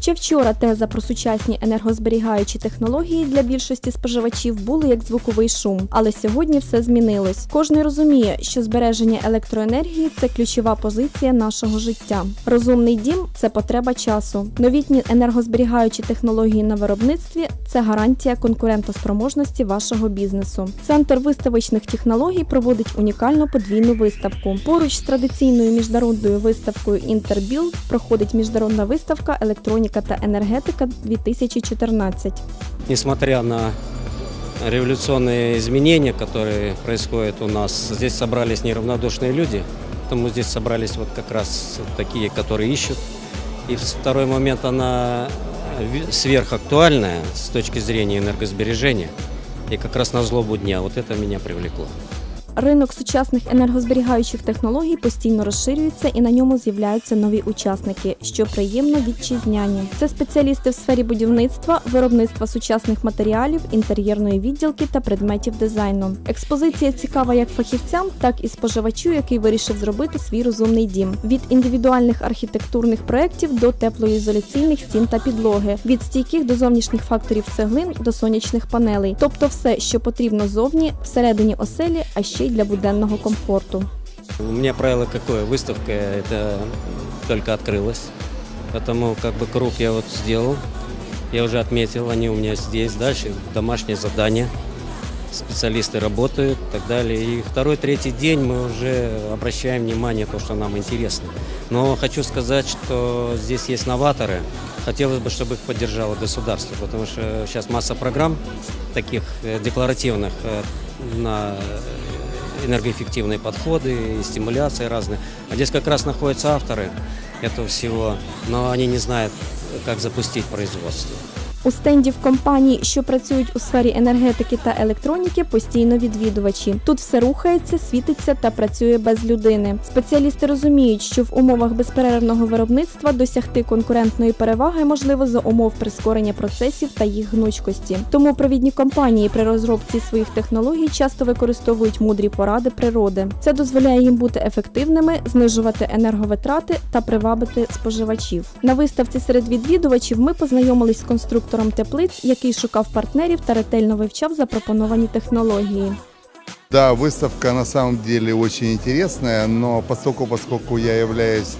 Ще вчора теза про сучасні енергозберігаючі технології для більшості споживачів були як звуковий шум, але сьогодні все змінилось. Кожен розуміє, що збереження електроенергії це ключова позиція нашого життя. Розумний дім це потреба часу. Новітні енергозберігаючі технології на виробництві це гарантія конкурентоспроможності вашого бізнесу. Центр виставочних технологій проводить унікальну подвійну виставку. Поруч з традиційною міжнародною виставкою Інтербілд проходить міжнародна виставка Електроніка та енергетика 2014. Несмотря на революционные изменения, которые происходят у нас, здесь собрались неравнодушные люди, потому здесь собрались вот как раз такие, которые ищут. И второй момент, она ви- сверхактуальная с точки зрения энергосбережения. И как раз на злобу дня. Вот это меня привлекло. Ринок сучасних енергозберігаючих технологій постійно розширюється і на ньому з'являються нові учасники, що приємно вітчизняні. Це спеціалісти в сфері будівництва, виробництва сучасних матеріалів, інтер'єрної відділки та предметів дизайну. Експозиція цікава як фахівцям, так і споживачу, який вирішив зробити свій розумний дім. Від індивідуальних архітектурних проєктів до теплоізоляційних стін та підлоги, від стійких до зовнішніх факторів цеглин до сонячних панелей, тобто все, що потрібно зовні, всередині оселі, а ще й для буденного комфорту. У меня правило какое? Выставка это только открылась. Поэтому как бы круг я вот сделал. Я уже отметил, они у меня здесь. Дальше домашнее задание. Специалисты работают и так далее. И второй, третий день мы уже обращаем внимание на то, что нам интересно. Но хочу сказать, что здесь есть новаторы. Хотелось бы, чтобы их поддержало государство, потому что сейчас масса программ таких э, декларативных э, на энергоэффективные подходы и стимуляции разные. А здесь как раз находятся авторы этого всего, но они не знают, как запустить производство. У стендів компаній, що працюють у сфері енергетики та електроніки, постійно відвідувачі. Тут все рухається, світиться та працює без людини. Спеціалісти розуміють, що в умовах безперервного виробництва досягти конкурентної переваги можливо за умов прискорення процесів та їх гнучкості. Тому провідні компанії при розробці своїх технологій часто використовують мудрі поради природи. Це дозволяє їм бути ефективними, знижувати енерговитрати та привабити споживачів. На виставці серед відвідувачів ми познайомились з конструктором теплиць, який шукав партнерів та ретельно вивчав запропоновані технології. Да, выставка на самом деле очень интересная, но поскольку, поскольку я являюсь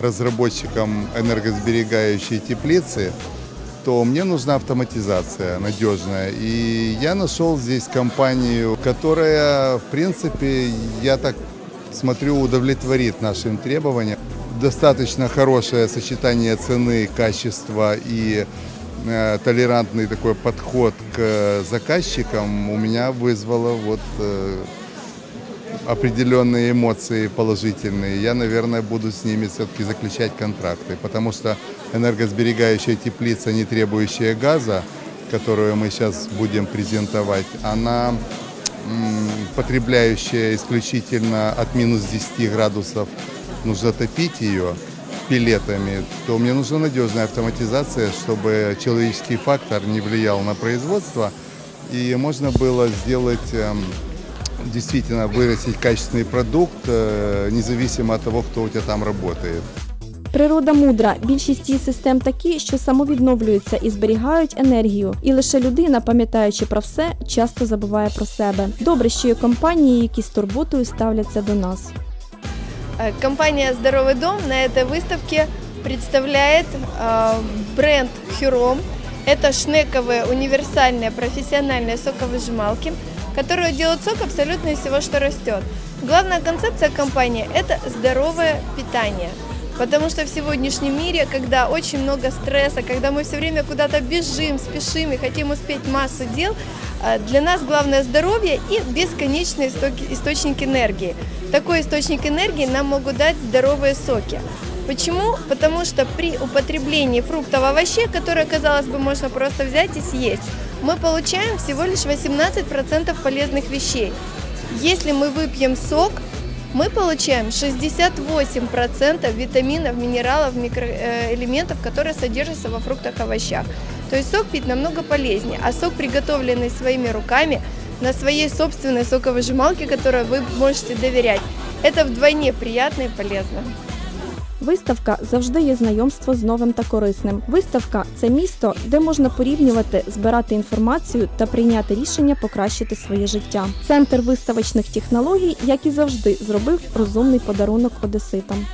разработчиком энергосберегающей теплицы, то мне нужна автоматизация надежная. И я нашел здесь компанию, которая, в принципе, я так смотрю, удовлетворит нашим требованиям. Достаточно хорошее сочетание цены, качества и э, толерантный такой подход к э, заказчикам у меня вызвало вот э, определенные эмоции положительные. Я, наверное, буду с ними все-таки заключать контракты, потому что энергосберегающая теплица, не требующая газа, которую мы сейчас будем презентовать, она потребляющая исключительно от минус 10 градусов, нужно топить ее пилетами, то мне нужна надежная автоматизация, чтобы человеческий фактор не влиял на производство, и можно было сделать эм, действительно вырастить качественный продукт, э, независимо от того, кто у тебя там работает. Природа мудра. Більшість її систем такі, що самовідновлюються і зберігають енергію. І лише людина, пам'ятаючи про все, часто забуває про себе. Добре, що є компанії, які з турботою ставляться до нас. Э, Компания «Здоровый дом» на этой выставке представляет э, бренд «Хюром». Это шнековые универсальные профессиональные соковыжималки, которые делают сок абсолютно из всего, что растет. Главная концепция компании – это здоровое питание. Потому что в сегодняшнем мире, когда очень много стресса, когда мы все время куда-то бежим, спешим и хотим успеть массу дел, э, для нас главное здоровье и бесконечный источник энергии. Такой источник энергии нам могут дать здоровые соки. Почему? Потому что при употреблении фруктов овощей, которые, казалось бы, можно просто взять и съесть, мы получаем всего лишь 18% полезных вещей. Если мы выпьем сок, мы получаем 68% витаминов, минералов, микроэлементов, которые содержатся во фруктах и овощах. То есть сок пить намного полезнее, а сок, приготовленный своими руками, на своей собственной соковыжималке, которой вы можете доверять, это вдвойне приятно и полезно. Виставка завжди є знайомство з новим та корисним. Виставка це місто, де можна порівнювати, збирати інформацію та прийняти рішення покращити своє життя. Центр виставочних технологій, як і завжди, зробив розумний подарунок одеситам.